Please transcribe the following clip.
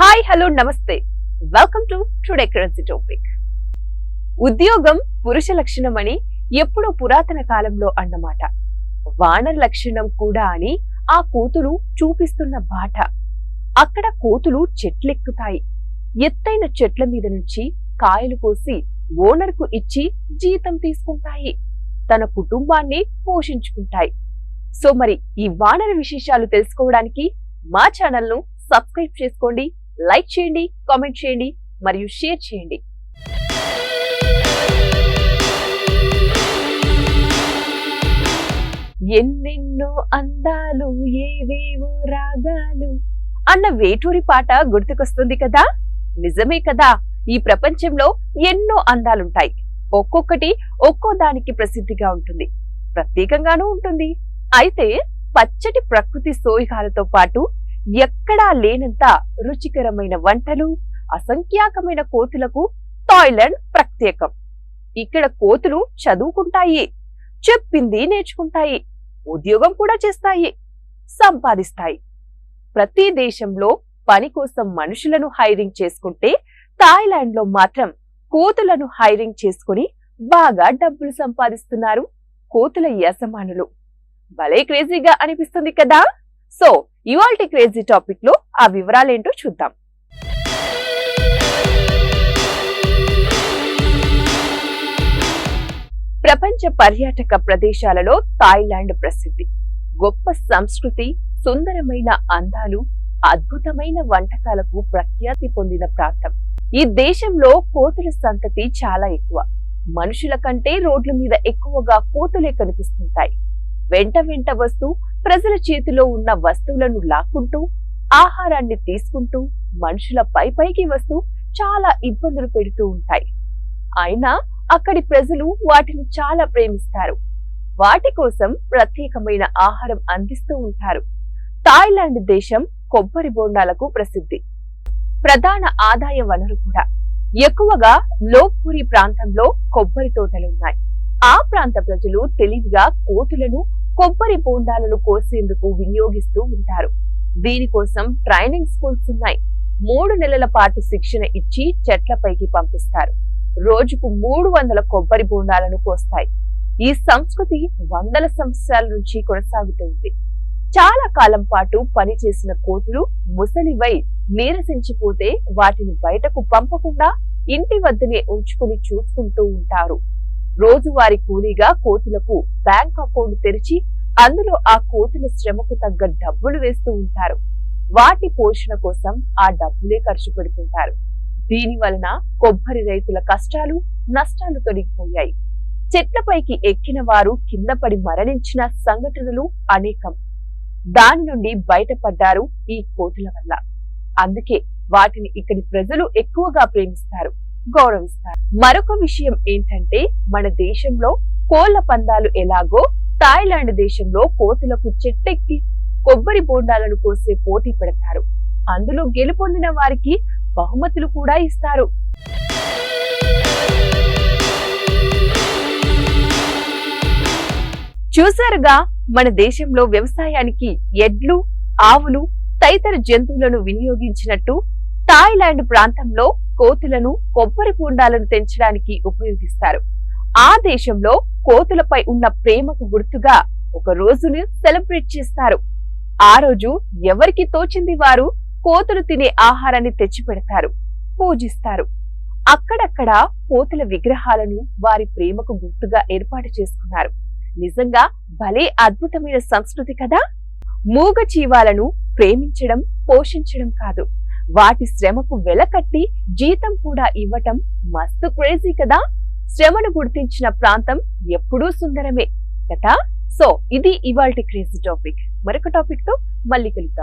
Hi hello నమస్తే. Welcome to today currency topic ఉద్యోగం పురుష లక్షణమని ఎప్పుడో పురాతన కాలంలో అన్నమాట. వానర లక్షణం కూడా అని ఆ కోతులు చూపిస్తున్న బాట. అక్కడ కోతులు చెట్లెక్కుతాయి. ఎత్తైన చెట్ల మీద నుంచి కాయలు కోసి ఓనర్కు ఇచ్చి జీతం తీసుకుంటాయి. తన కుటుంబాన్ని పోషించుకుంటాయి. సో మరి ఈ వానర విశేషాలు తెలుసుకోవడానికి మా ఛానల్ను సబ్స్క్రైబ్ చేసుకోండి. లైక్ చేయండి కామెంట్ చేయండి మరియు షేర్ చేయండి. ఎన్నెన్నో అందాలు ఏవేవో రాగాలు అన్న వేటూరి పాట గుర్తుకొస్తుంది కదా? నిజమే కదా? ఈ ప్రపంచంలో ఎన్నో అందాలుంటాయి. ఒక్కొక్కటి ఒక్కో దానికి ప్రసిద్ధిగా ఉంటుంది. ప్రత్యేకంగానూ ఉంటుంది. అయితే పచ్చటి ప్రకృతి సోయగాలతో పాటు ఎక్కడా లేనంత రుచికరమైన వంటలు అసంఖ్యాకమైన కోతులకు థాయిలాండ్ ప్రత్యేకం. ఇక్కడ కోతులు చదువుకుంటాయి చెప్పింది నేర్చుకుంటాయి ఉద్యోగం కూడా చేస్తాయి సంపాదిస్తాయి. ప్రతి దేశంలో పని కోసం మనుషులను హైరింగ్ చేసుకుంటే థాయిలాండ్లో మాత్రం కోతులను హైరింగ్ చేసుకుని బాగా డబ్బులు సంపాదిస్తున్నారు కోతుల యజమానులు. భలే క్రేజీగా అనిపిస్తుంది కదా! సో ఇవాల్టి క్రేజీ టాపిక్లో ఆ వివరాలేంటో చూద్దాం. ప్రపంచ పర్యాటక ప్రదేశాలలో థాయిలాండ్ ప్రసిద్ధి. గొప్ప సంస్కృతి సుందరమైన అందాలు అద్భుతమైన వంటకాలకు ప్రఖ్యాతి పొందిన ప్రాంతం. ఈ దేశంలో కోతుల సంతతి చాలా ఎక్కువ. మనుషుల కంటే రోడ్ల మీద ఎక్కువగా కోతులే కనిపిస్తుంటాయి. వెంట వెంట వస్తూ ప్రజల చేతిలో ఉన్న వస్తువులను లాక్కుంటూ ఆహారాన్ని తీసుకుంటూ మనుషుల పై పైకి వస్తూ చాలా ఇబ్బందులు పెడుతూ ఉంటాయి. అయినా అక్కడి ప్రజలు వాటిని చాలా ప్రేమిస్తారు. వాటి కోసం ప్రత్యేకమైన ఆహారం అందిస్తూ ఉంటారు. థాయిలాండ్ దేశం కొబ్బరి బోండాలకు ప్రసిద్ధి. ప్రధాన ఆదాయ వనరు కూడా. ఎక్కువగా లోప్పూరి ప్రాంతంలో కొబ్బరి తోటలున్నాయి ఆ ప్రాంత ప్రజలు తెలివిగా కోతులను కొబ్బరి బోండాలను కోసేందుకు వినియోగిస్తూ ఉంటారు. దీనికోసం ట్రైనింగ్ స్కూల్స్ ఉన్నాయి. మూడు నెలల పాటు శిక్షణ ఇచ్చి చెట్లపైకి పంపిస్తారు. రోజుకు మూడు వందల కొబ్బరి బోండాలను కోస్తాయి. ఈ సంస్కృతి వందల సంవత్సరాల నుంచి కొనసాగుతుంది చాలా కాలం పాటు పనిచేసిన కోతులు ముసలివై నీరసించిపోతే వాటిని బయటకు పంపకుండా ఇంటి వద్దనే ఉంచుకుని చూసుకుంటూ ఉంటారు. రోజువారి కూలీగా కోతులకు బ్యాంక్ అకౌంట్ తెరిచి అందులో ఆ కోతుల శ్రమకు తగ్గ డబ్బులు వేస్తూ ఉంటారు. వాటి పోషణ కోసం ఆ డబ్బులే ఖర్చు పెడుతుంటారు. దీని వలన కొబ్బరి రైతుల కష్టాలు నష్టాలు తొలగిపోయాయి. చెట్లపైకి ఎక్కిన వారు కింద పడి మరణించిన సంఘటనలు అనేకం. దాని నుండి బయటపడ్డారు ఈ కోతుల వల్ల. అందుకే వాటిని ఇక్కడి ప్రజలు ఎక్కువగా ప్రేమిస్తారు. గౌరవిస్తారు. మరొక విషయం ఏంటంటే మన దేశంలో కోళ్ళ పందాలు ఎలాగో థాయిలాండ్ దేశంలో కోతులకు చెట్టెక్కి కొబ్బరి బోండాలను కోసే పోటీ పెడతారు. అందులో గెలుపొందిన వారికి బహుమతులు కూడా ఇస్తారు. చూసారుగా మన దేశంలో వ్యవసాయానికి ఎడ్లు ఆవులు తదితర జంతువులను వినియోగించినట్టు థాయిలాండ్ ప్రాంతంలో కోతులను కొబ్బరి బోండాలను తెంచడానికి ఉపయోగిస్తారు. ఆ దేశంలో కోతులపై ఉన్న ప్రేమకు గుర్తుగా ఒక రోజును సెలబ్రేట్ చేస్తారు. ఆ రోజు ఎవరికి తోచింది వారు కోతులు తినే ఆహారాన్ని తెచ్చిపెడతారు పూజిస్తారు. అక్కడక్కడ కోతుల విగ్రహాలను వారి ప్రేమకు గుర్తుగా ఏర్పాటు చేసుకున్నారు. నిజంగా భలే అద్భుతమైన సంస్కృతి కదా! మూగ జీవాలను ప్రేమించడం పోషించడం కాదు. వాటి శ్రమకు వెలకట్టి జీతం కూడా ఇవ్వటం మస్తు క్రేజీ కదా. శ్రమను గుర్తించిన ప్రాంతం ఎప్పుడూ సుందరమే కదా. సో ఇది ఇవాల్టి క్రేజీ టాపిక్ మరొక టాపిక్తో మళ్ళీ కలుద్దాం.